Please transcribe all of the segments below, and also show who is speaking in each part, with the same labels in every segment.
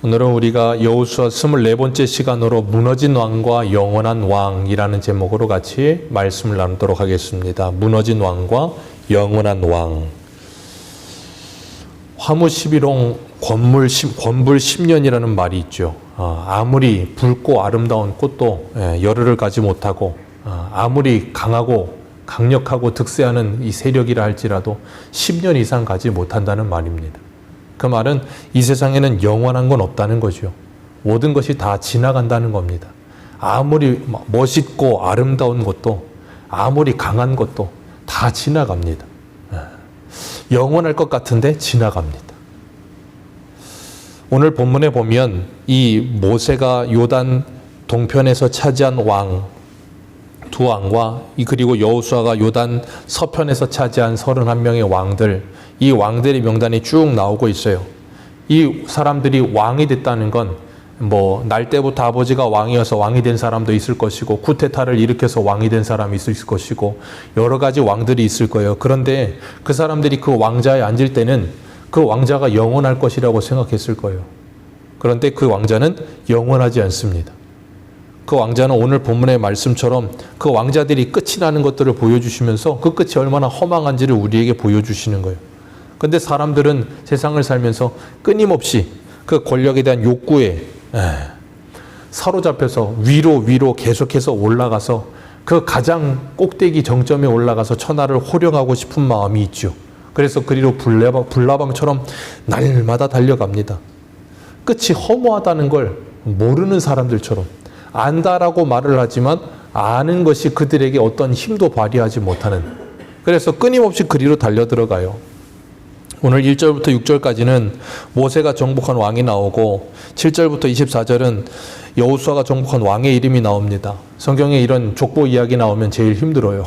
Speaker 1: 오늘은 우리가 여호수아 24번째 시간으로 무너진 왕과 영원한 왕이라는 제목으로 같이 말씀을 나누도록 하겠습니다. 무너진 왕과 영원한 왕. 화무 11홍 권물, 권불 10년이라는 말이 있죠. 아, 아무리 붉고 아름다운 꽃도 예, 열흘을 가지 못하고 아, 아무리 강하고 강력하고 득세하는 이 세력이라 할지라도 10년 이상 가지 못한다는 말입니다. 그 말은 이 세상에는 영원한 건 없다는 거죠. 모든 것이 다 지나간다는 겁니다. 아무리 뭐 멋있고 아름다운 것도 아무리 강한 것도 다 지나갑니다. 예. 영원할 것 같은데 지나갑니다. 오늘 본문에 보면 이 모세가 요단 동편에서 차지한 왕두 왕과 그리고 여호수아가 요단 서편에서 차지한 31명의 왕들 이 왕들의 명단이 쭉 나오고 있어요. 이 사람들이 왕이 됐다는 건 뭐 날 때부터 아버지가 왕이어서 왕이 된 사람도 있을 것이고 쿠데타를 일으켜서 왕이 된 사람이 있을 것이고 여러 가지 왕들이 있을 거예요. 그런데 그 사람들이 그 왕자에 앉을 때는 그 왕자가 영원할 것이라고 생각했을 거예요. 그런데 그 왕자는 영원하지 않습니다. 그 왕자는 오늘 본문의 말씀처럼 그 왕자들이 끝이 나는 것들을 보여주시면서 그 끝이 얼마나 허망한지를 우리에게 보여주시는 거예요. 근데 사람들은 세상을 살면서 끊임없이 그 권력에 대한 욕구에 예, 사로잡혀서 위로 위로 계속해서 올라가서 그 가장 꼭대기 정점에 올라가서 천하를 호령하고 싶은 마음이 있죠. 그래서 그리로 불나방, 처럼 날마다 달려갑니다. 끝이 허무하다는 걸 모르는 사람들처럼 안다라고 말을 하지만 아는 것이 그들에게 어떤 힘도 발휘하지 못하는 그래서 끊임없이 그리로 달려 들어가요. 오늘 1절부터 6절까지는 모세가 정복한 왕이 나오고 7절부터 24절은 여호수아가 정복한 왕의 이름이 나옵니다. 성경에 이런 족보 이야기 나오면 제일 힘들어요.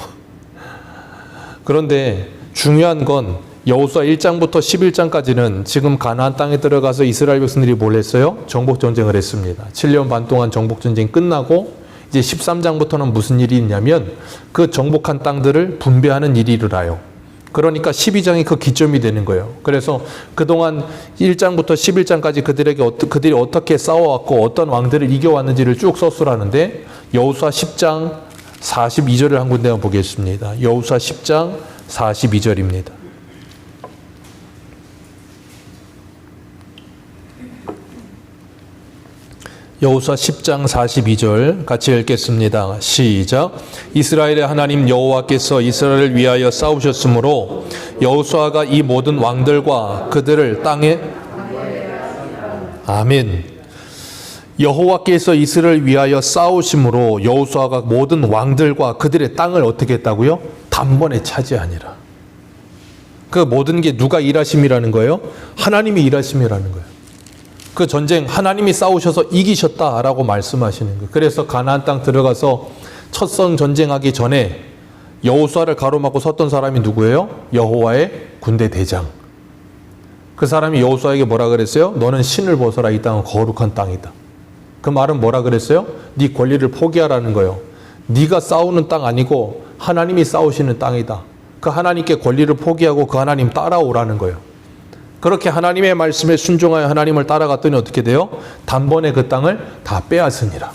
Speaker 1: 그런데 중요한 건 여호수아 1장부터 11장까지는 지금 가나안 땅에 들어가서 이스라엘 백성들이 뭘 했어요? 정복 전쟁을 했습니다. 7년 반 동안 정복 전쟁 끝나고 이제 13장부터는 무슨 일이 있냐면 그 정복한 땅들을 분배하는 일이 일어나요. 그러니까 12장이 그 기점이 되는 거예요. 그래서 그동안 1장부터 11장까지 그들에게 어떠, 그들이 어떻게 싸워왔고 어떤 왕들을 이겨왔는지를 쭉 서술하는데 여우수아 10장 42절을 한 군데만 보겠습니다. 여우수아 10장 42절입니다. 여호수아 10장 42절 같이 읽겠습니다. 시작. 이스라엘의 하나님 여호와께서 이스라엘을 위하여 싸우셨으므로 여호수아가 이 모든 왕들과 그들을 땅에 아멘. 여호와께서 이스라엘을 위하여 싸우심으로 여호수아가 모든 왕들과 그들의 땅을 어떻게 했다고요? 단번에 차지하니라. 그 모든 게 누가 일하심이라는 거예요? 하나님이 일하심이라는 거예요. 그 전쟁 하나님이 싸우셔서 이기셨다라고 말씀하시는 거예요. 그래서 가나안 땅 들어가서 첫 성 전쟁하기 전에 여호수아를 가로막고 섰던 사람이 누구예요? 여호와의 군대 대장. 그 사람이 여호수아에게 뭐라 그랬어요? 너는 신을 벗어라 이 땅은 거룩한 땅이다. 그 말은 뭐라 그랬어요? 네 권리를 포기하라는 거예요. 네가 싸우는 땅 아니고 하나님이 싸우시는 땅이다. 그 하나님께 권리를 포기하고 그 하나님 따라오라는 거예요. 그렇게 하나님의 말씀에 순종하여 하나님을 따라갔더니 어떻게 돼요? 단번에 그 땅을 다 빼앗으니라.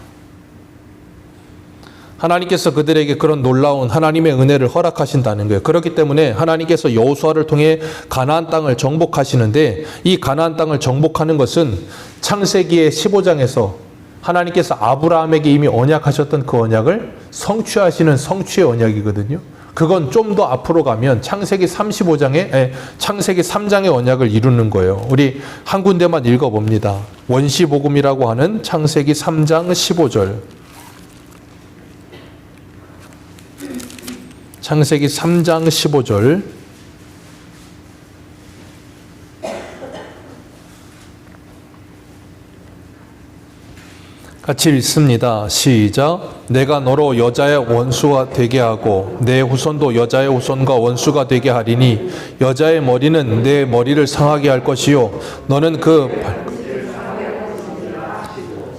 Speaker 1: 하나님께서 그들에게 그런 놀라운 하나님의 은혜를 허락하신다는 거예요. 그렇기 때문에 하나님께서 여호수아를 통해 가나안 땅을 정복하시는데 이 가나안 땅을 정복하는 것은 창세기의 15장에서 하나님께서 아브라함에게 이미 언약하셨던 그 언약을 성취하시는 성취의 언약이거든요. 그건 좀 더 앞으로 가면 창세기 35장에 에, 예, 창세기 3장의 언약을 이루는 거예요. 우리 한 군데만 읽어 봅니다. 원시 복음이라고 하는 창세기 3장 15절. 창세기 3장 15절. 같이 읽습니다. 시작. 내가 너로 여자의 원수가 되게 하고 내 후손도 여자의 후손과 원수가 되게 하리니 여자의 머리는 내 머리를 상하게 할 것이요 너는 그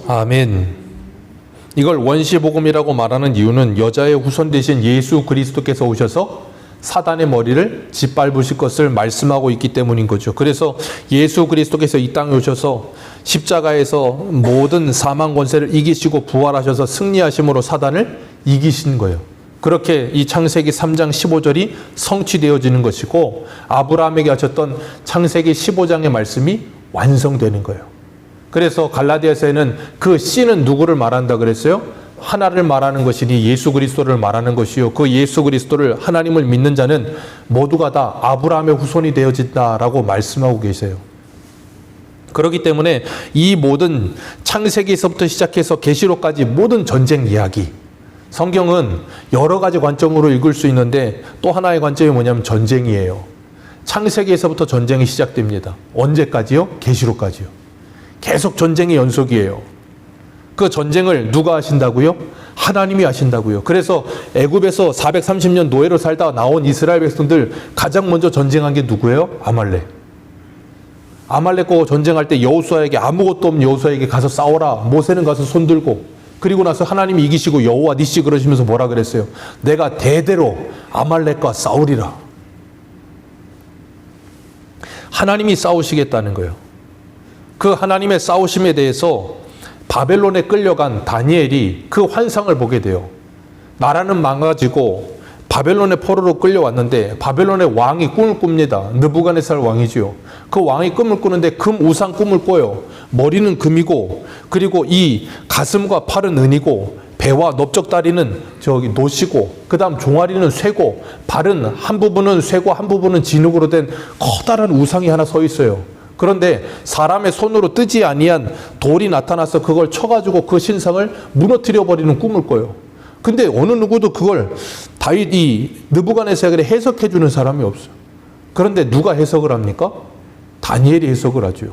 Speaker 1: 아멘. 이걸 원시 복음이라고 말하는 이유는 여자의 후손 대신 예수 그리스도께서 오셔서 사단의 머리를 짓밟으실 것을 말씀하고 있기 때문인 거죠. 그래서 예수 그리스도께서 이 땅에 오셔서 십자가에서 모든 사망 권세를 이기시고 부활하셔서 승리하심으로 사단을 이기신 거예요. 그렇게 이 창세기 3장 15절이 성취되어지는 것이고 아브라함에게 하셨던 창세기 15장의 말씀이 완성되는 거예요. 그래서 갈라디아서에는 그 씨는 누구를 말한다 그랬어요? 하나를 말하는 것이니 예수 그리스도를 말하는 것이요 그 예수 그리스도를 하나님을 믿는 자는 모두가 다 아브라함의 후손이 되어진다라고 말씀하고 계세요. 그렇기 때문에 이 모든 창세기에서부터 시작해서 계시록까지 모든 전쟁 이야기 성경은 여러 가지 관점으로 읽을 수 있는데 또 하나의 관점이 뭐냐면 전쟁이에요. 창세기에서부터 전쟁이 시작됩니다. 언제까지요? 계시록까지요. 계속 전쟁의 연속이에요. 그 전쟁을 누가 하신다고요? 하나님이 하신다고요. 그래서 애굽에서 430년 노예로 살다 나온 이스라엘 백성들 가장 먼저 전쟁한 게 누구예요? 아말렉. 아말렉과 전쟁할 때 여호수아에게 아무것도 없는 여호수아에게 가서 싸워라. 모세는 가서 손 들고 그리고 나서 하나님이 이기시고 여호와 니씨 그러시면서 뭐라 그랬어요? 내가 대대로 아말렉과 싸우리라. 하나님이 싸우시겠다는 거예요. 그 하나님의 싸우심에 대해서 바벨론에 끌려간 다니엘이 그 환상을 보게 돼요. 나라는 망가지고 바벨론의 포로로 끌려왔는데 바벨론의 왕이 꿈을 꿉니다. 느부갓네살 왕이지요. 그 왕이 꿈을 꾸는데 금 우상 꿈을 꿔요. 머리는 금이고 그리고 이 가슴과 팔은 은이고 배와 넓적다리는 저기 노시고 그다음 종아리는 쇠고 발은 한 부분은 쇠고 한 부분은 진흙으로 된 커다란 우상이 하나 서 있어요. 그런데 사람의 손으로 뜨지 아니한 돌이 나타나서 그걸 쳐가지고 그 신상을 무너뜨려 버리는 꿈을 꿔요. 근데 어느 누구도 그걸 다윗이 느부간의세계를 해석해 주는 사람이 없어. 요 그런데 누가 해석을 합니까? 다니엘이 해석을 하죠.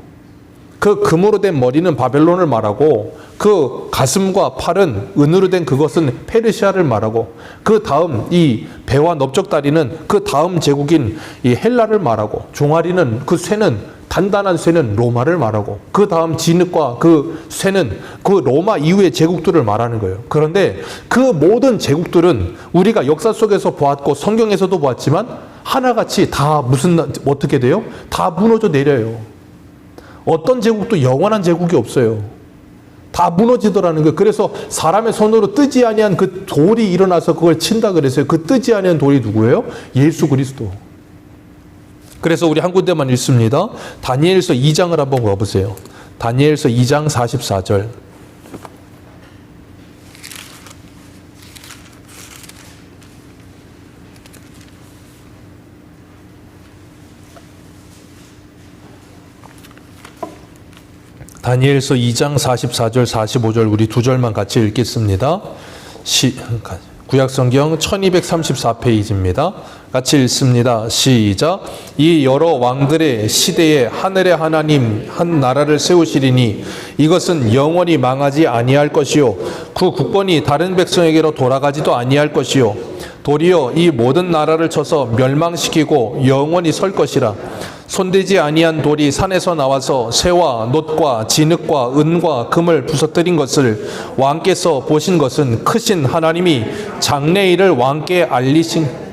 Speaker 1: 그 금으로 된 머리는 바벨론을 말하고 그 가슴과 팔은 은으로 된 그것은 페르시아를 말하고 그 다음 이 배와 넓적다리는 그 다음 제국인 이 헬라를 말하고 종아리는 그 쇠는 단단한 쇠는 로마를 말하고 그 다음 진흙과 그 쇠는 그 로마 이후의 제국들을 말하는 거예요. 그런데 그 모든 제국들은 우리가 역사 속에서 보았고 성경에서도 보았지만 하나같이 다 무슨 어떻게 돼요? 다 무너져 내려요. 어떤 제국도 영원한 제국이 없어요. 다 무너지더라는 거예요. 그래서 사람의 손으로 뜨지 아니한 그 돌이 일어나서 그걸 친다 그랬어요. 그 뜨지 아니한 돌이 누구예요? 예수 그리스도. 그래서 우리 한 군데만 있습니다. 다니엘서 2장을 한번 봐보세요. 다니엘서 2장 44절. 다니엘서 2장 44절 45절 우리 두 절만 같이 읽겠습니다. 시, 구약성경 1234페이지입니다. 같이 읽습니다. 시작. 이 여러 왕들의 시대에 하늘의 하나님 한 나라를 세우시리니 이것은 영원히 망하지 아니할 것이요 그 국권이 다른 백성에게로 돌아가지도 아니할 것이요 도리어 이 모든 나라를 쳐서 멸망시키고 영원히 설 것이라 손대지 아니한 돌이 산에서 나와서 새와 놋과 진흙과 은과 금을 부서뜨린 것을 왕께서 보신 것은 크신 하나님이 장래일을 왕께 알리신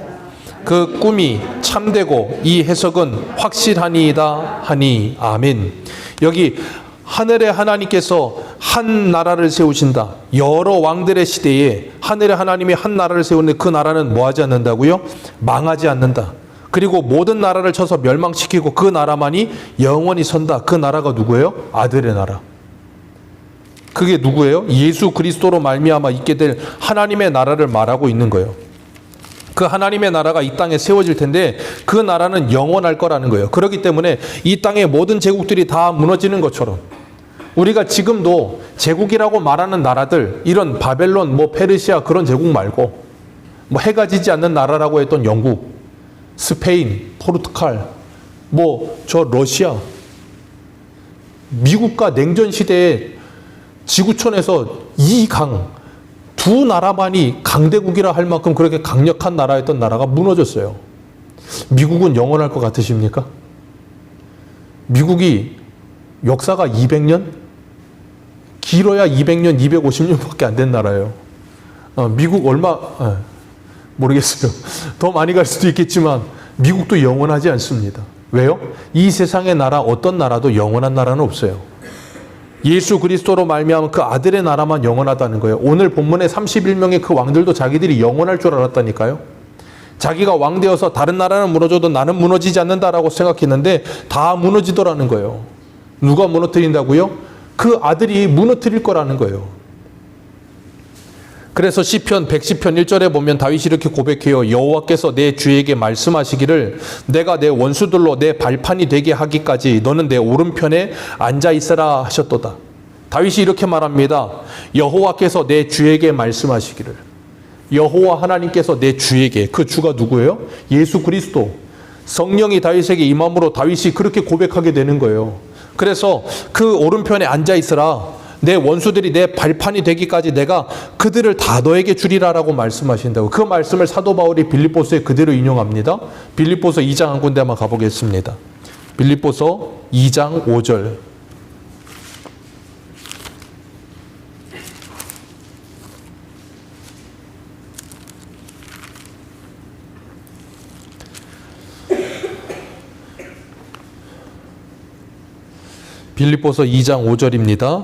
Speaker 1: 그 꿈이 참되고 이 해석은 확실하니이다 하니 아멘. 여기 하늘의 하나님께서 한 나라를 세우신다. 여러 왕들의 시대에 하늘의 하나님이 한 나라를 세우는데 그 나라는 뭐하지 않는다고요? 망하지 않는다. 그리고 모든 나라를 쳐서 멸망시키고 그 나라만이 영원히 선다. 그 나라가 누구예요? 아들의 나라. 그게 누구예요? 예수 그리스도로 말미암아 있게 될 하나님의 나라를 말하고 있는 거예요. 그 하나님의 나라가 이 땅에 세워질 텐데 그 나라는 영원할 거라는 거예요. 그렇기 때문에 이 땅의 모든 제국들이 다 무너지는 것처럼 우리가 지금도 제국이라고 말하는 나라들 이런 바벨론 뭐 페르시아 그런 제국 말고 뭐 해가 지지 않는 나라라고 했던 영국, 스페인, 포르투갈 뭐 저 러시아 미국과 냉전 시대에 지구촌에서 이강 두 나라만이 강대국이라 할 만큼 그렇게 강력한 나라였던 나라가 무너졌어요. 미국은 영원할 것 같으십니까? 미국이 역사가 200년? 길어야 200년, 250년밖에 안 된 나라예요. 어, 미국 얼마, 에, 어, 모르겠어요. 더 많이 갈 수도 있겠지만, 미국도 영원하지 않습니다. 왜요? 이 세상의 나라, 어떤 나라도 영원한 나라는 없어요. 예수 그리스도로 말미암은 그 아들의 나라만 영원하다는 거예요. 오늘 본문의 31명의 그 왕들도 자기들이 영원할 줄 알았다니까요. 자기가 왕 되어서 다른 나라는 무너져도 나는 무너지지 않는다라고 생각했는데 다 무너지더라는 거예요. 누가 무너뜨린다고요? 그 아들이 무너뜨릴 거라는 거예요. 그래서 시편 110편 1절에 보면 다윗이 이렇게 고백해요. 여호와께서 내 주에게 말씀하시기를 내가 내 원수들로 내 발판이 되게 하기까지 너는 내 오른편에 앉아 있으라 하셨도다. 다윗이 이렇게 말합니다. 여호와께서 내 주에게 말씀하시기를 여호와 하나님께서 내 주에게 그 주가 누구예요? 예수 그리스도 성령이 다윗에게 임함으로 다윗이 그렇게 고백하게 되는 거예요. 그래서 그 오른편에 앉아 있으라 내 원수들이 내 발판이 되기까지 내가 그들을 다 너에게 주리라라고 말씀하신다고. 그 말씀을 사도 바울이 빌립보서에 그대로 인용합니다. 빌립보서 2장 한 군데만 가보겠습니다. 빌립보서 2장 5절. 빌립보서 2장 5절입니다.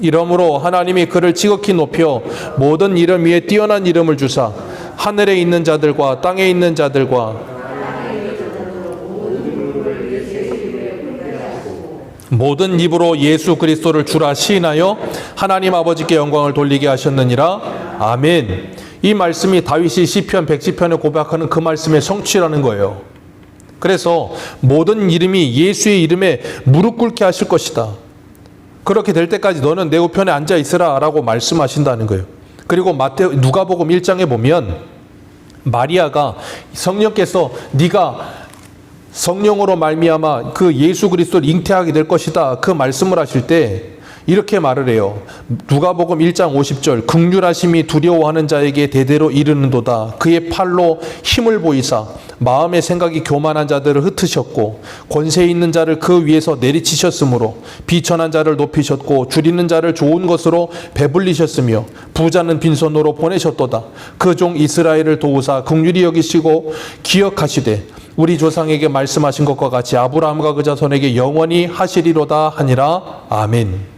Speaker 1: 이러므로 하나님이 그를 지극히 높여 모든 이름 위에 뛰어난 이름을 주사 하늘에 있는 자들과 땅에 있는 자들과 모든 입으로 예수 그리스도를 주라 시인하여 하나님 아버지께 영광을 돌리게 하셨느니라. 아멘. 이 말씀이 다윗이 시편 110편에 고백하는 그 말씀의 성취라는 거예요. 그래서 모든 이름이 예수의 이름에 무릎 꿇게 하실 것이다. 그렇게 될 때까지 너는 내 우편에 앉아 있으라라고 말씀하신다는 거예요. 그리고 마태 누가복음 1장에 보면 마리아가 성령께서 네가 성령으로 말미암아 그 예수 그리스도를 잉태하게 될 것이다. 그 말씀을 하실 때 이렇게 말을 해요. 누가복음 1장 50절 극률하심이 두려워하는 자에게 대대로 이르는도다. 그의 팔로 힘을 보이사 마음의 생각이 교만한 자들을 흩으셨고 권세 있는 자를 그 위에서 내리치셨으므로 비천한 자를 높이셨고 줄이는 자를 좋은 것으로 배불리셨으며 부자는 빈손으로 보내셨도다. 그 종 이스라엘을 도우사 극률이 여기시고 기억하시되 우리 조상에게 말씀하신 것과 같이 아브라함과 그 자손에게 영원히 하시리로다 하니라. 아멘.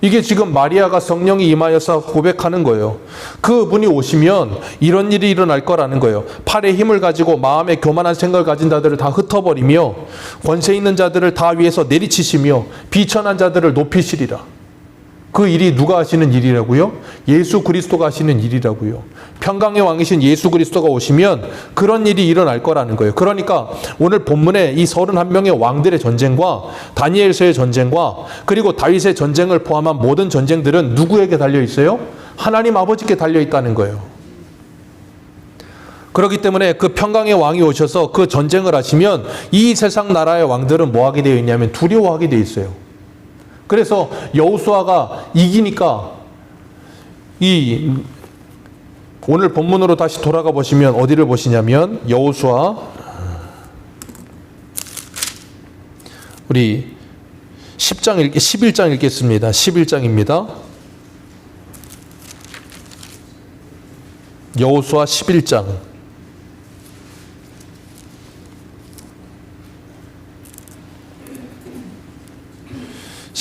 Speaker 1: 이게 지금 마리아가 성령이 임하여서 고백하는 거예요. 그분이 오시면 이런 일이 일어날 거라는 거예요. 팔에 힘을 가지고 마음에 교만한 생각을 가진 자들을 다 흩어버리며 권세 있는 자들을 다 위에서 내리치시며 비천한 자들을 높이시리라. 그 일이 누가 하시는 일이라고요? 예수 그리스도가 하시는 일이라고요. 평강의 왕이신 예수 그리스도가 오시면 그런 일이 일어날 거라는 거예요. 그러니까 오늘 본문에 이 31명의 왕들의 전쟁과 다니엘서의 전쟁과 그리고 다윗의 전쟁을 포함한 모든 전쟁들은 누구에게 달려 있어요? 하나님 아버지께 달려 있다는 거예요. 그렇기 때문에 그 평강의 왕이 오셔서 그 전쟁을 하시면 이 세상 나라의 왕들은 뭐 하게 되어 있냐면 두려워하게 되어 있어요. 그래서 여호수아가 이기니까 이 오늘 본문으로 다시 돌아가 보시면 어디를 보시냐면 여호수아 우리 10장 읽 11장 읽겠습니다. 11장입니다. 여호수아 11장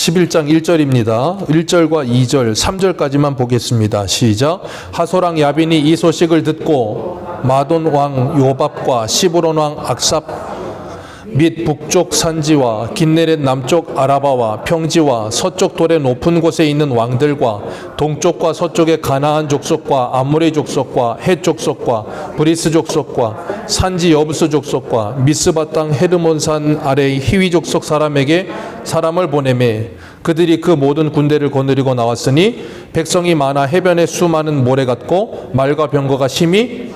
Speaker 1: 11장 1절입니다. 1절과 2절, 3절까지만 보겠습니다. 시작. 하소랑 야빈이 이 소식을 듣고 마돈 왕 요밥과 시브론 왕 악삽 및 북쪽 산지와 긴네렛 남쪽 아라바와 평지와 서쪽 돌의 높은 곳에 있는 왕들과 동쪽과 서쪽의 가나안 족속과 암모리 족속과 헷 족속과 브리스 족속과 산지 여부스 족속과 미스바 땅 헤르몬산 아래의 희위 족속 사람에게 사람을 보내매 그들이 그 모든 군대를 거느리고 나왔으니 백성이 많아 해변에 수많은 모래 같고 말과 병거가 심히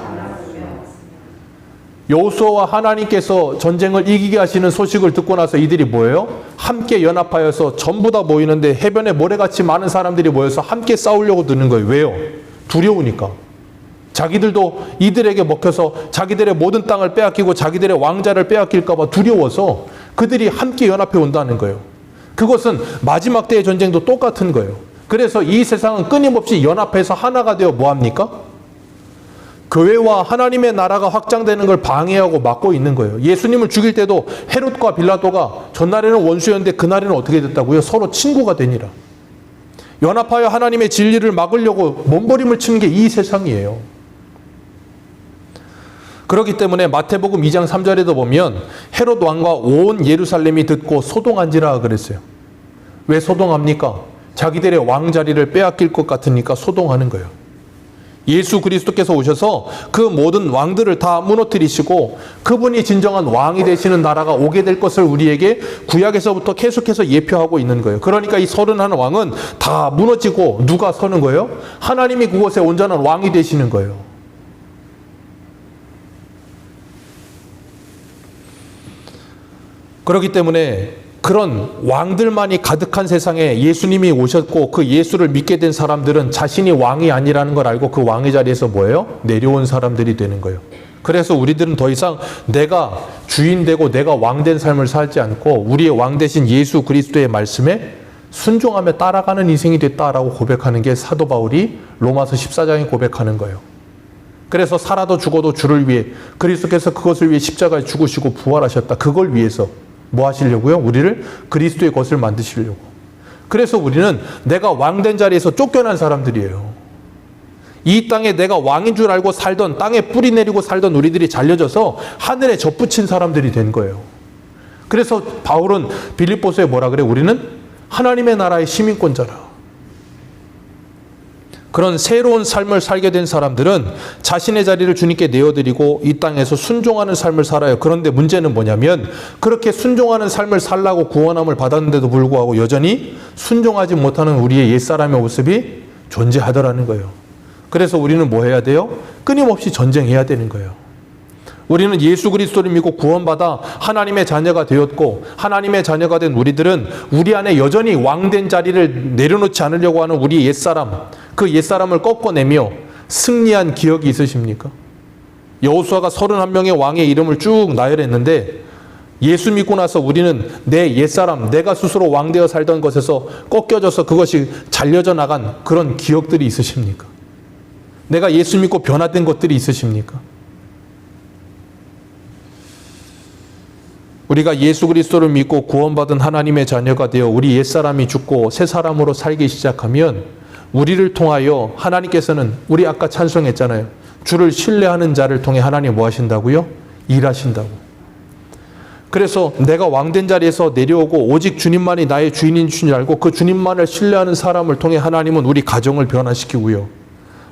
Speaker 1: 여호수아와 하나님께서 전쟁을 이기게 하시는 소식을 듣고 나서 이들이 뭐예요? 함께 연합하여서 전부 다 모이는데 해변에 모래같이 많은 사람들이 모여서 함께 싸우려고 드는 거예요. 왜요? 두려우니까. 자기들도 이들에게 먹혀서 자기들의 모든 땅을 빼앗기고 자기들의 왕자를 빼앗길까봐 두려워서 그들이 함께 연합해 온다는 거예요. 그것은 마지막 때의 전쟁도 똑같은 거예요. 그래서 이 세상은 끊임없이 연합해서 하나가 되어 뭐합니까? 교회와 하나님의 나라가 확장되는 걸 방해하고 막고 있는 거예요. 예수님을 죽일 때도 헤롯과 빌라도가 전날에는 원수였는데 그날에는 어떻게 됐다고요? 서로 친구가 되니라. 연합하여 하나님의 진리를 막으려고 몸부림을 치는 게 이 세상이에요. 그렇기 때문에 마태복음 2장 3절에도 보면 헤롯 왕과 온 예루살렘이 듣고 소동한지라 그랬어요. 왜 소동합니까? 자기들의 왕자리를 빼앗길 것 같으니까 소동하는 거예요. 예수 그리스도께서 오셔서 그 모든 왕들을 다 무너뜨리시고 그분이 진정한 왕이 되시는 나라가 오게 될 것을 우리에게 구약에서부터 계속해서 예표하고 있는 거예요. 그러니까 이 서른한 왕은 다 무너지고 누가 서는 거예요? 하나님이 그곳에 온전한 왕이 되시는 거예요. 그렇기 때문에 그런 왕들만이 가득한 세상에 예수님이 오셨고 그 예수를 믿게 된 사람들은 자신이 왕이 아니라는 걸 알고 그 왕의 자리에서 뭐예요? 내려온 사람들이 되는 거예요. 그래서 우리들은 더 이상 내가 주인 되고 내가 왕된 삶을 살지 않고 우리의 왕 대신 예수 그리스도의 말씀에 순종하며 따라가는 인생이 됐다라고 고백하는 게 사도 바울이 로마서 14장에 고백하는 거예요. 그래서 살아도 죽어도 주를 위해 그리스도께서 그것을 위해 십자가에 죽으시고 부활하셨다. 그걸 위해서 뭐 하시려고요? 우리를 그리스도의 것을 만드시려고. 그래서 우리는 내가 왕된 자리에서 쫓겨난 사람들이에요. 이 땅에 내가 왕인 줄 알고 살던 땅에 뿌리 내리고 살던 우리들이 잘려져서 하늘에 접붙인 사람들이 된 거예요. 그래서 바울은 빌립보서에 뭐라 그래? 우리는 하나님의 나라의 시민권자라. 그런 새로운 삶을 살게 된 사람들은 자신의 자리를 주님께 내어드리고 이 땅에서 순종하는 삶을 살아요. 그런데 문제는 뭐냐면 그렇게 순종하는 삶을 살라고 구원함을 받았는데도 불구하고 여전히 순종하지 못하는 우리의 옛사람의 모습이 존재하더라는 거예요. 그래서 우리는 뭐 해야 돼요? 끊임없이 전쟁해야 되는 거예요. 우리는 예수 그리스도를 믿고 구원받아 하나님의 자녀가 되었고 하나님의 자녀가 된 우리들은 우리 안에 여전히 왕된 자리를 내려놓지 않으려고 하는 우리 옛사람 그 옛사람을 꺾어내며 승리한 기억이 있으십니까? 여호수아가 31명의 왕의 이름을 쭉 나열했는데 예수 믿고 나서 우리는 내 옛사람, 내가 스스로 왕되어 살던 것에서 꺾여져서 그것이 잘려져 나간 그런 기억들이 있으십니까? 내가 예수 믿고 변화된 것들이 있으십니까? 우리가 예수 그리스도를 믿고 구원받은 하나님의 자녀가 되어 우리 옛사람이 죽고 새 사람으로 살기 시작하면 우리를 통하여 하나님께서는 우리 아까 찬송했잖아요. 주를 신뢰하는 자를 통해 하나님 뭐 하신다고요? 일하신다고. 그래서 내가 왕된 자리에서 내려오고 오직 주님만이 나의 주인인 줄 알고 그 주님만을 신뢰하는 사람을 통해 하나님은 우리 가정을 변화시키고요.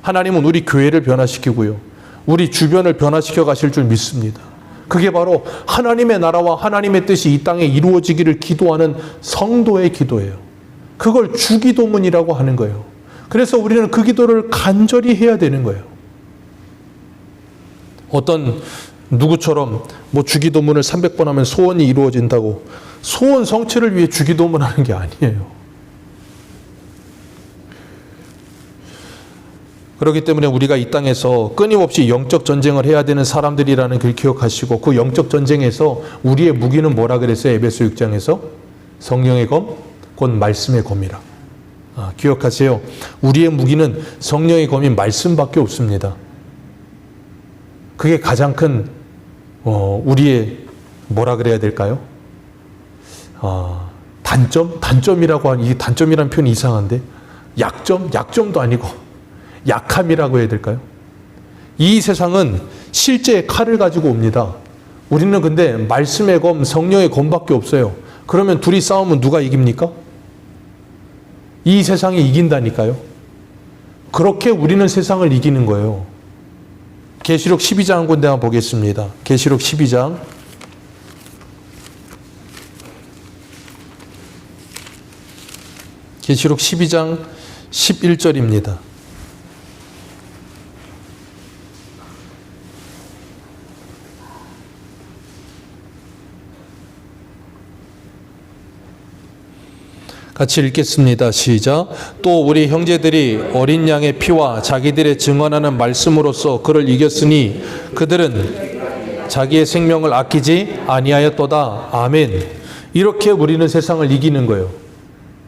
Speaker 1: 하나님은 우리 교회를 변화시키고요. 우리 주변을 변화시켜 가실 줄 믿습니다. 그게 바로 하나님의 나라와 하나님의 뜻이 이 땅에 이루어지기를 기도하는 성도의 기도예요. 그걸 주기도문이라고 하는 거예요. 그래서 우리는 그 기도를 간절히 해야 되는 거예요. 어떤 누구처럼 뭐 주기도문을 300번 하면 소원이 이루어진다고 소원 성취를 위해 주기도문 하는 게 아니에요. 그렇기 때문에 우리가 이 땅에서 끊임없이 영적 전쟁을 해야 되는 사람들이라는 걸 기억하시고 그 영적 전쟁에서 우리의 무기는 뭐라 그랬어요? 에베소 6장에서 성령의 검, 곧 말씀의 검이라. 아, 기억하세요. 우리의 무기는 성령의 검이 말씀밖에 없습니다. 그게 가장 큰 어, 우리의 뭐라 그래야 될까요? 어, 단점? 단점이라고 하는, 이 단점이라는 표현이 이상한데, 약점? 약점도 아니고, 약함이라고 해야 될까요? 이 세상은 실제 칼을 가지고 옵니다. 우리는 근데 말씀의 검, 성령의 검밖에 없어요. 그러면 둘이 싸우면 누가 이깁니까? 이 세상에 이긴다니까요. 그렇게 우리는 세상을 이기는 거예요. 계시록 12장 한 군데 만 보겠습니다. 계시록 12장 계시록 12장 11절입니다. 같이 읽겠습니다. 시작. 또 우리 형제들이 어린 양의 피와 자기들의 증언하는 말씀으로써 그를 이겼으니 그들은 자기의 생명을 아끼지 아니하였도다. 아멘. 이렇게 우리는 세상을 이기는 거예요.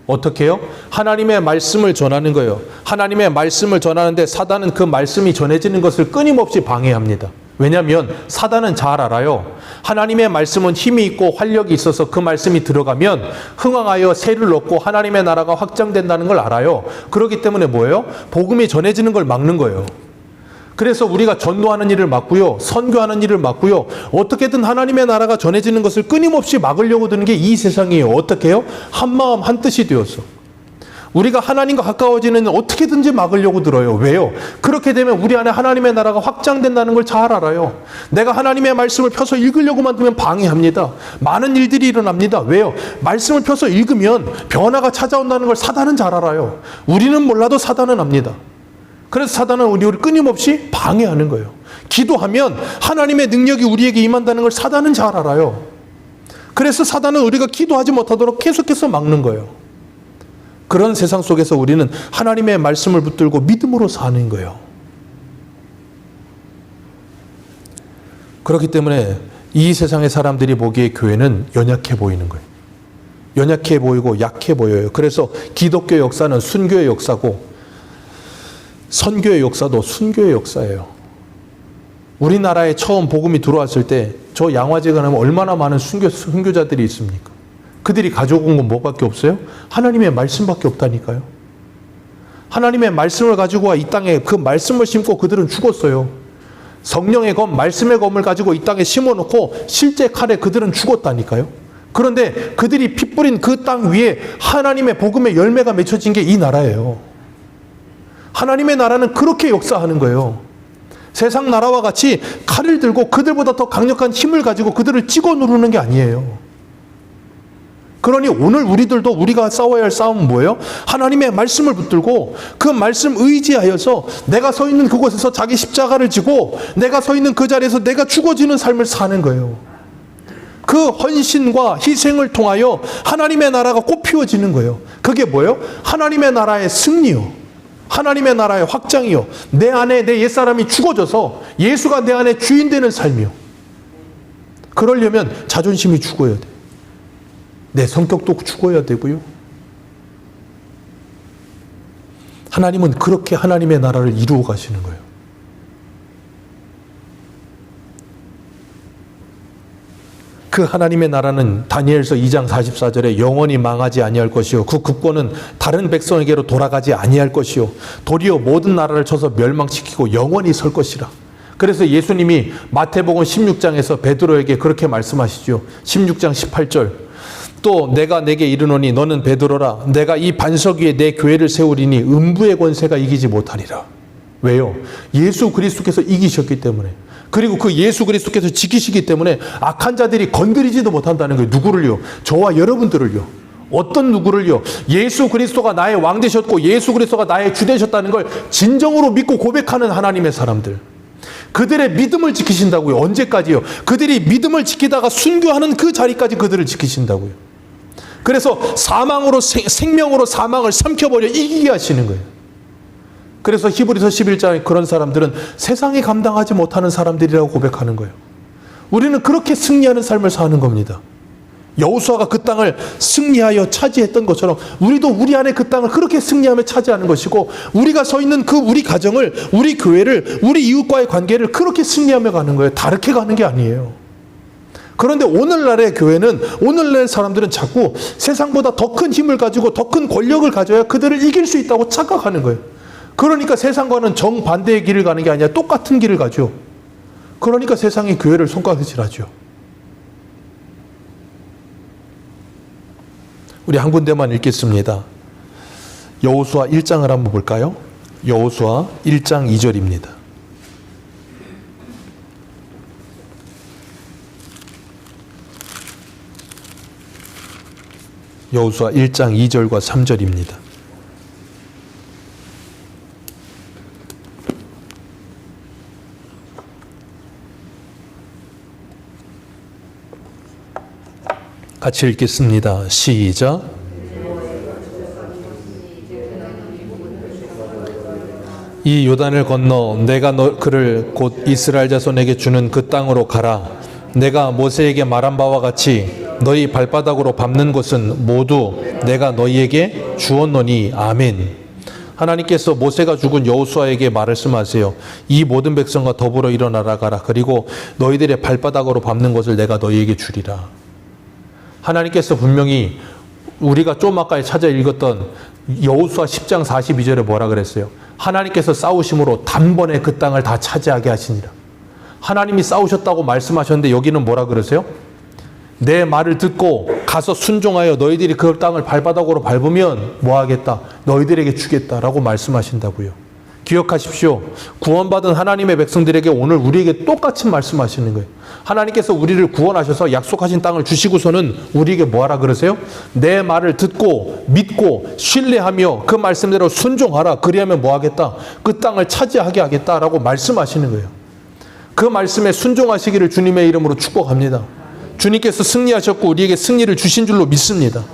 Speaker 1: 어떻게요? 하나님의 말씀을 전하는 거예요. 하나님의 말씀을 전하는데 사단은 그 말씀이 전해지는 것을 끊임없이 방해합니다. 왜냐하면 사단은 잘 알아요. 하나님의 말씀은 힘이 있고 활력이 있어서 그 말씀이 들어가면 흥황하여 세를 얻고 하나님의 나라가 확장된다는 걸 알아요. 그렇기 때문에 뭐예요? 복음이 전해지는 걸 막는 거예요. 그래서 우리가 전도하는 일을 막고요, 선교하는 일을 막고요, 어떻게든 하나님의 나라가 전해지는 것을 끊임없이 막으려고 드는 게 이 세상이에요. 어떻게요? 해한 마음 한 뜻이 되었어. 우리가 하나님과 가까워지는 어떻게든지 막으려고 들어요. 왜요? 그렇게 되면 우리 안에 하나님의 나라가 확장된다는 걸 잘 알아요. 내가 하나님의 말씀을 펴서 읽으려고만 두면 방해합니다. 많은 일들이 일어납니다. 왜요? 말씀을 펴서 읽으면 변화가 찾아온다는 걸 사단은 잘 알아요. 우리는 몰라도 사단은 압니다. 그래서 사단은 우리를 끊임없이 방해하는 거예요. 기도하면 하나님의 능력이 우리에게 임한다는 걸 사단은 잘 알아요. 그래서 사단은 우리가 기도하지 못하도록 계속해서 막는 거예요. 그런 세상 속에서 우리는 하나님의 말씀을 붙들고 믿음으로 사는 거예요. 그렇기 때문에 이 세상의 사람들이 보기에 교회는 연약해 보이는 거예요. 연약해 보이고 약해 보여요. 그래서 기독교 역사는 순교의 역사고 선교의 역사도 순교의 역사예요. 우리나라에 처음 복음이 들어왔을 때 저 양화지간에 얼마나 많은 순교, 순교자들이 있습니까? 그들이 가져온 건 뭐밖에 없어요? 하나님의 말씀밖에 없다니까요. 하나님의 말씀을 가지고 와 이 땅에 그 말씀을 심고 그들은 죽었어요. 성령의 검, 말씀의 검을 가지고 이 땅에 심어놓고 실제 칼에 그들은 죽었다니까요. 그런데 그들이 피 뿌린 그 땅 위에 하나님의 복음의 열매가 맺혀진 게 이 나라예요. 하나님의 나라는 그렇게 역사하는 거예요. 세상 나라와 같이 칼을 들고 그들보다 더 강력한 힘을 가지고 그들을 찍어 누르는 게 아니에요. 그러니 오늘 우리들도 우리가 싸워야 할 싸움은 뭐예요? 하나님의 말씀을 붙들고 그 말씀 의지하여서 내가 서 있는 그곳에서 자기 십자가를 지고 내가 서 있는 그 자리에서 내가 죽어지는 삶을 사는 거예요. 그 헌신과 희생을 통하여 하나님의 나라가 꽃피워지는 거예요. 그게 뭐예요? 하나님의 나라의 승리요. 하나님의 나라의 확장이요. 내 안에 내 옛사람이 죽어져서 예수가 내 안에 주인 되는 삶이요. 그러려면 자존심이 죽어야 돼. 내 성격도 죽어야 되고요. 하나님은 그렇게 하나님의 나라를 이루어 가시는 거예요. 그 하나님의 나라는 다니엘서 2장 44절에 영원히 망하지 아니할 것이요 그 국권은 다른 백성에게로 돌아가지 아니할 것이요 도리어 모든 나라를 쳐서 멸망시키고 영원히 설 것이라. 그래서 예수님이 마태복음 16장에서 베드로에게 그렇게 말씀하시죠. 16장 18절 또 내가 내게 이르노니 너는 베드로라 내가 이 반석 위에 내 교회를 세우리니 음부의 권세가 이기지 못하리라. 왜요? 예수 그리스도께서 이기셨기 때문에 그리고 그 예수 그리스도께서 지키시기 때문에 악한 자들이 건드리지도 못한다는 거예요. 누구를요? 저와 여러분들을요. 어떤 누구를요? 예수 그리스도가 나의 왕 되셨고 예수 그리스도가 나의 주 되셨다는 걸 진정으로 믿고 고백하는 하나님의 사람들. 그들의 믿음을 지키신다고요. 언제까지요? 그들이 믿음을 지키다가 순교하는 그 자리까지 그들을 지키신다고요. 그래서 사망으로 생명으로 사망을 삼켜버려 이기게 하시는 거예요. 그래서 히브리서 11장에 그런 사람들은 세상이 감당하지 못하는 사람들이라고 고백하는 거예요. 우리는 그렇게 승리하는 삶을 사는 겁니다. 여호수아가 그 땅을 승리하여 차지했던 것처럼 우리도 우리 안에 그 땅을 그렇게 승리하며 차지하는 것이고 우리가 서 있는 그 우리 가정을 우리 교회를 우리 이웃과의 관계를 그렇게 승리하며 가는 거예요. 다르게 가는 게 아니에요. 그런데 오늘날의 교회는 오늘날 사람들은 자꾸 세상보다 더 큰 힘을 가지고 더 큰 권력을 가져야 그들을 이길 수 있다고 착각하는 거예요. 그러니까 세상과는 정반대의 길을 가는 게 아니라 똑같은 길을 가죠. 그러니까 세상이 교회를 손가락질하죠. 우리 한 군데만 읽겠습니다. 여호수아 1장을 한번 볼까요? 여호수아 1장 2절입니다. 여호수아 1장 2절과 3절입니다. 같이 읽겠습니다. 시작. 이 요단을 건너 내가 너, 그를 곧 이스라엘 자손에게 주는 그 땅으로 가라. 내가 모세에게 말한 바와 같이 너희 발바닥으로 밟는 것은 모두 내가 너희에게 주었노니 아멘. 하나님께서 모세가 죽은 여호수아에게 말씀하세요. 이 모든 백성과 더불어 일어나라 가라. 그리고 너희들의 발바닥으로 밟는 것을 내가 너희에게 주리라. 하나님께서 분명히 우리가 좀 아까 찾아 읽었던 여호수아 10장 42절에 뭐라 그랬어요? 하나님께서 싸우심으로 단번에 그 땅을 다 차지하게 하시니라. 하나님이 싸우셨다고 말씀하셨는데 여기는 뭐라 그러세요? 내 말을 듣고 가서 순종하여 너희들이 그 땅을 발바닥으로 밟으면 뭐 하겠다? 너희들에게 주겠다라고 말씀하신다고요. 기억하십시오. 구원받은 하나님의 백성들에게 오늘 우리에게 똑같이 말씀하시는 거예요. 하나님께서 우리를 구원하셔서 약속하신 땅을 주시고서는 우리에게 뭐 하라 그러세요? 내 말을 듣고 믿고 신뢰하며 그 말씀대로 순종하라. 그리하면 뭐 하겠다? 그 땅을 차지하게 하겠다라고 말씀하시는 거예요. 그 말씀에 순종하시기를 주님의 이름으로 축복합니다. 주님께서 승리하셨고 우리에게 승리를 주신 줄로 믿습니다.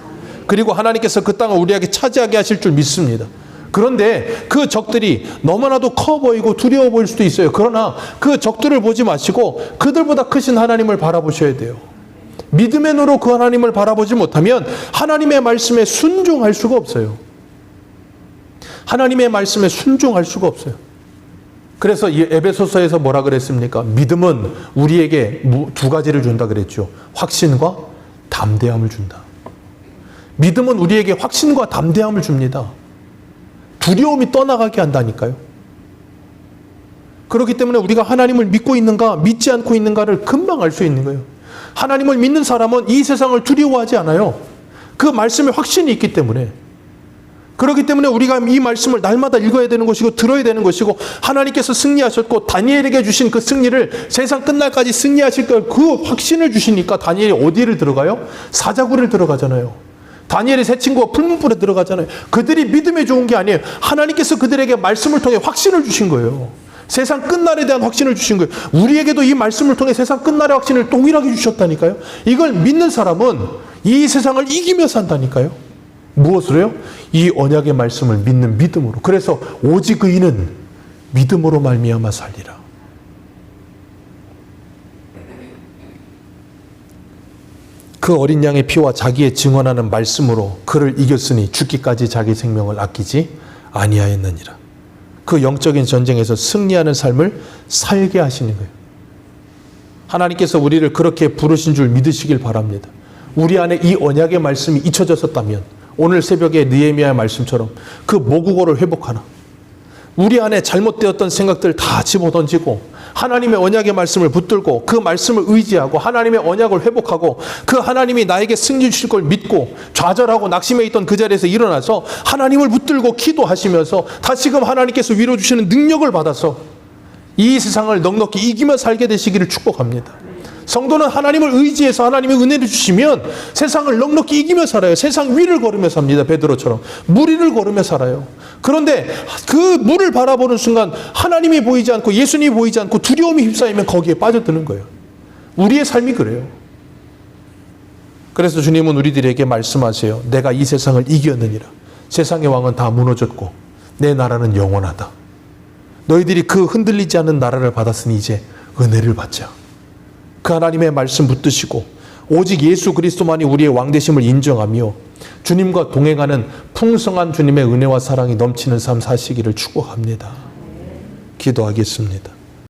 Speaker 1: 그리고 하나님께서 그 땅을 우리에게 차지하게 하실 줄 믿습니다. 그런데 그 적들이 너무나도 커 보이고 두려워 보일 수도 있어요. 그러나 그 적들을 보지 마시고 그들보다 크신 하나님을 바라보셔야 돼요. 믿음의 눈으로 그 하나님을 바라보지 못하면 하나님의 말씀에 순종할 수가 없어요. 하나님의 말씀에 순종할 수가 없어요. 그래서 이 에베소서에서 뭐라 그랬습니까? 믿음은 우리에게 두 가지를 준다 그랬죠. 확신과 담대함을 준다. 믿음은 우리에게 확신과 담대함을 줍니다. 두려움이 떠나가게 한다니까요. 그렇기 때문에 우리가 하나님을 믿고 있는가, 믿지 않고 있는가를 금방 알 수 있는 거예요. 하나님을 믿는 사람은 이 세상을 두려워하지 않아요. 그 말씀에 확신이 있기 때문에. 그렇기 때문에 우리가 이 말씀을 날마다 읽어야 되는 것이고 들어야 되는 것이고 하나님께서 승리하셨고 다니엘에게 주신 그 승리를 세상 끝날까지 승리하실 걸 그 확신을 주시니까 다니엘이 어디를 들어가요? 사자굴을 들어가잖아요. 다니엘의 세 친구가 풀문불에 들어가잖아요. 그들이 믿음에 좋은 게 아니에요. 하나님께서 그들에게 말씀을 통해 확신을 주신 거예요. 세상 끝날에 대한 확신을 주신 거예요. 우리에게도 이 말씀을 통해 세상 끝날의 확신을 동일하게 주셨다니까요. 이걸 믿는 사람은 이 세상을 이기며 산다니까요. 무엇으로요? 이 언약의 말씀을 믿는 믿음으로. 그래서 오직 의인은 믿음으로 말미암아 살리라. 그 어린 양의 피와 자기의 증언하는 말씀으로 그를 이겼으니 죽기까지 자기 생명을 아끼지 아니하였느니라. 그 영적인 전쟁에서 승리하는 삶을 살게 하시는 거예요. 하나님께서 우리를 그렇게 부르신 줄 믿으시길 바랍니다. 우리 안에 이 언약의 말씀이 잊혀졌었다면 오늘 새벽에 느에미아의 말씀처럼 그 모국어를 회복하라. 우리 안에 잘못되었던 생각들 다 집어던지고 하나님의 언약의 말씀을 붙들고 그 말씀을 의지하고 하나님의 언약을 회복하고 그 하나님이 나에게 승리 주실 걸 믿고 좌절하고 낙심해 있던 그 자리에서 일어나서 하나님을 붙들고 기도하시면서 다시금 하나님께서 위로 주시는 능력을 받아서 이 세상을 넉넉히 이기며 살게 되시기를 축복합니다. 성도는 하나님을 의지해서 하나님의 은혜를 주시면 세상을 넉넉히 이기며 살아요. 세상 위를 걸으며 삽니다. 베드로처럼. 물 위를 걸으며 살아요. 그런데 그 물을 바라보는 순간 하나님이 보이지 않고 예수님이 보이지 않고 두려움이 휩싸이면 거기에 빠져드는 거예요. 우리의 삶이 그래요. 그래서 주님은 우리들에게 말씀하세요. 내가 이 세상을 이겼느니라. 세상의 왕은 다 무너졌고 내 나라는 영원하다. 너희들이 그 흔들리지 않는 나라를 받았으니 이제 은혜를 받자. 그 하나님의 말씀 붙드시고 오직 예수 그리스도만이 우리의 왕되심을 인정하며 주님과 동행하는 풍성한 주님의 은혜와 사랑이 넘치는 삶 사시기를 축복합니다. 기도하겠습니다.